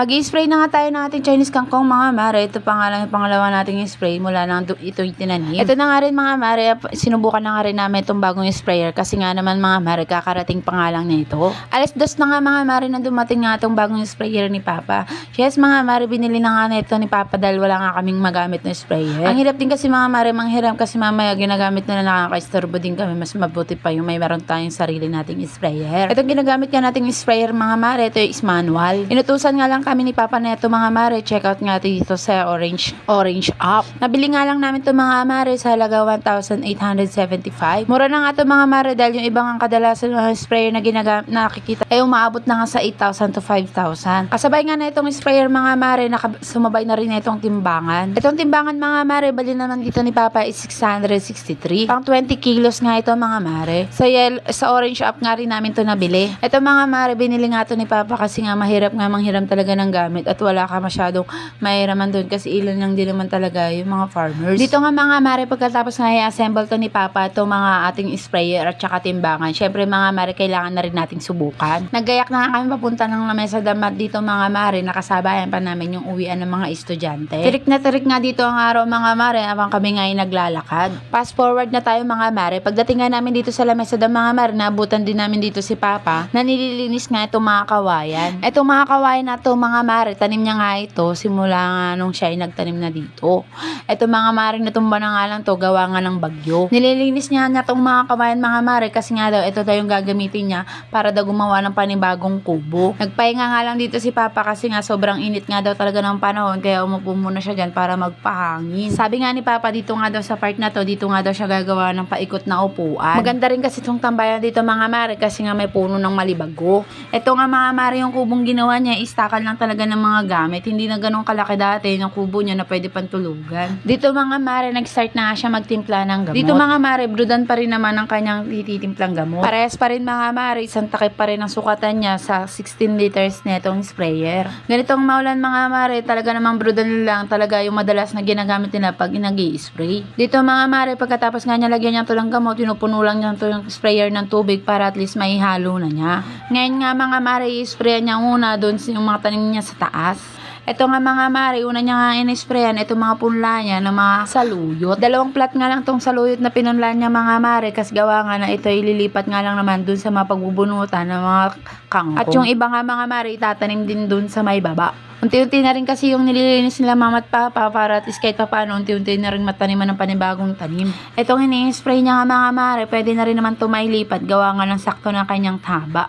Mag-spray na nga tayo ng ating Chinese kangkong mga mare. Ito pa nga lang yung pangalawa nating spray mula nang ito yung tinanim. Ito na nga rin mga mare, sinubukan na nga rin namin itong bagong sprayer kasi nga naman mga mare, kakarating pa nga lang nito. Alas dos na nga mga mare na dumating nga itong bagong sprayer ni Papa. Yes mga mare, binili na nga nito ni Papa dahil wala nga kaming magamit na sprayer. Ang hirap din kasi mga mare, manghiram kasi mamaya ginagamit na na nakaka-istorbo din kami. Mas mabuti pa yung may meron tayong sarili nating sprayer. Itong ginagamit nga nating sprayer mga mare, ito is manual. Inutusan nga lang kami ni Papa na ito mga mare, check out nga dito sa Orange Orange Up. Nabili nga lang namin ito mga mare sa halaga 1,875. Mura na nga ito mga mare dahil yung ibang ang kadalasan ng sprayer na ginagamit nakikita ay umaabot na nga sa 8,000 to 5,000. Kasabay nga na itong sprayer mga mare, naka, sumabay na rin na itong timbangan. Itong timbangan mga mare, bali naman dito ni Papa is 663. Pang 20 kilos nga ito mga mare. Sa, yel- sa Orange Up nga rin namin to nabili. Ito mga mare, binili nga to ni Papa kasi nga mahirap nga manghiram talaga ng gamit at wala ka masyadong mahiraman doon kasi ilan lang din naman talaga yung mga farmers. Dito nga mga mare, pagkatapos nga i-assemble to ni Papa, to mga ating sprayer at saka timbangan. Syempre mga mare, kailangan na rin nating subukan. Naggayak na kami papunta ng lamesa damat dito mga mare, nakasabayan pa namin yung uwian ng mga estudyante. Tirik na tirik nga dito ang araw mga mare, habang kami nga ay naglalakad. Fast forward na tayo mga mare, pagdating nga namin dito sa lamesa ng mga mare, naabutan din namin dito si Papa, na nililinis nga itong mga kawayan. Itong mga kawayan na to mga mare, tanim niya nga ito, simula nga nung siya ay nagtanim na dito. Ito mga mare, natumba na nga lang to, gawa nga ng bagyo. Nililinis niya niya itong mga kawayan mga mare, kasi nga daw, ito daw yung gagamitin niya para daw gumawa ng panibagong kubo. Nagpahinga nga lang dito si Papa kasi nga sobrang init nga daw talaga ng panahon, kaya umupo muna siya dyan para magpahangin. Sabi nga ni Papa, dito nga daw sa part na to, dito nga daw siya gagawa ng paikot na upuan. Maganda rin kasi itong tambayan dito mga mare, kasi nga may puno ng malibago. Ito nga mga mare, yung kubong ginawa niya, istakan lang talaga ng mga gamit. Hindi na ganun kalaki dati yung kubo niya na pwede pantulugan. Dito mga mare, nag-start na nga siya magtimpla ng gamot. Dito mga mare, brudan pa rin naman ang kanyang tititimplang gamot. Parehas pa rin mga mare, isang takip pa rin ang sukatan niya sa 16 liters netong sprayer. Ganitong maulan mga mare, talaga namang brudan lang talaga yung madalas na ginagamit nila pag nag spray Dito mga mare, pagkatapos nga niya lagyan niya to ng gamot, pinupuno lang niya to yung sprayer ng tubig para at least maihalo na niya. Ngayon nga mga mare, i-spray niya una doon sa yung mga tanim niya sa taas. Ito nga mga mare, una niya nga in-sprayan, ito mga punla niya ng mga saluyot. Dalawang plat nga lang tong saluyot na pinunla niya mga mare, kasi gawa nga na ito ililipat nga lang naman dun sa mga pagbubunutan ng mga kangkong. At yung iba nga mga mare, itatanim din dun sa may baba. Unti-unti na rin kasi yung nililinis nila mama at papa para at least kahit pa paano unti-unti na rin mataniman ng panibagong tanim. Itong ini-spray niya nga mga mare, pwede na rin naman ito mailipat gawa nga ng sakto ng kanyang taba.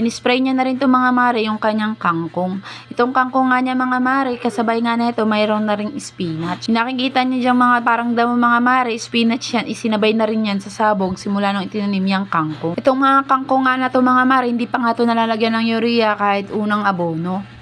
In-spray niya na rin to mga mare yung kanyang kangkong. Itong kangkong nga niya mga mare, kasabay nga na ito, mayroon na rin spinach. Nakikita niya dyan mga parang damo mga mare, spinach yan, isinabay na rin yan sa sabog simula nung itinanim yung kangkong. Itong mga kangkong nga na to mga mare, hindi pa nga to nalalagyan ng urea kahit unang abono.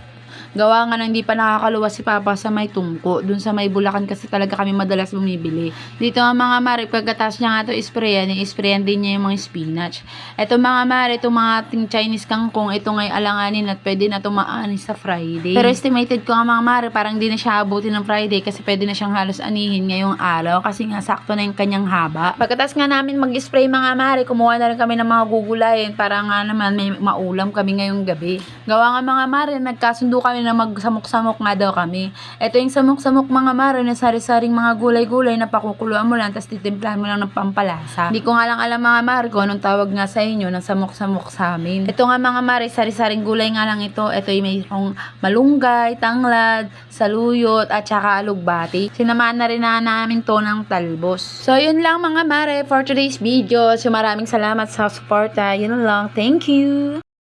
Gawa nga na hindi pa nakakaluwas si Papa sa may tungko. Dun sa may bulakan kasi talaga kami madalas bumibili. Dito nga mga mare, pagkatas niya nga ito isprayan, i-sprayan din niya yung mga spinach. Ito mga mare, itong mga ating Chinese kangkong, ito ngay alanganin at pwede na tumaani sa Friday. Pero estimated ko nga mga mare, parang di na siya abutin ng Friday kasi pwede na siyang halos anihin ngayong araw kasi nga sakto na yung kanyang haba. Pagkatas nga namin mag-spray mga mare, kumuha na rin kami ng mga gugulayin para nga naman may maulam kami ngayong gabi. Gawa nga mga mare, nagkasundo kami na magsamok-samok nga daw kami. Ito yung samok-samok mga mare na sari-saring mga gulay-gulay na pakukuluan mo lang tapos titimplahan mo lang ng pampalasa. Hindi ko nga lang alam mga mare kung anong tawag nga sa inyo ng samok-samok sa amin. Ito nga mga mare, sari-saring gulay nga lang ito. Ito yung mayroong malunggay, tanglad, saluyot, at saka alugbati. Sinamahan na rin na namin to ng talbos. So yun lang mga mare for today's video. So maraming salamat sa suporta. Yun lang. Thank you!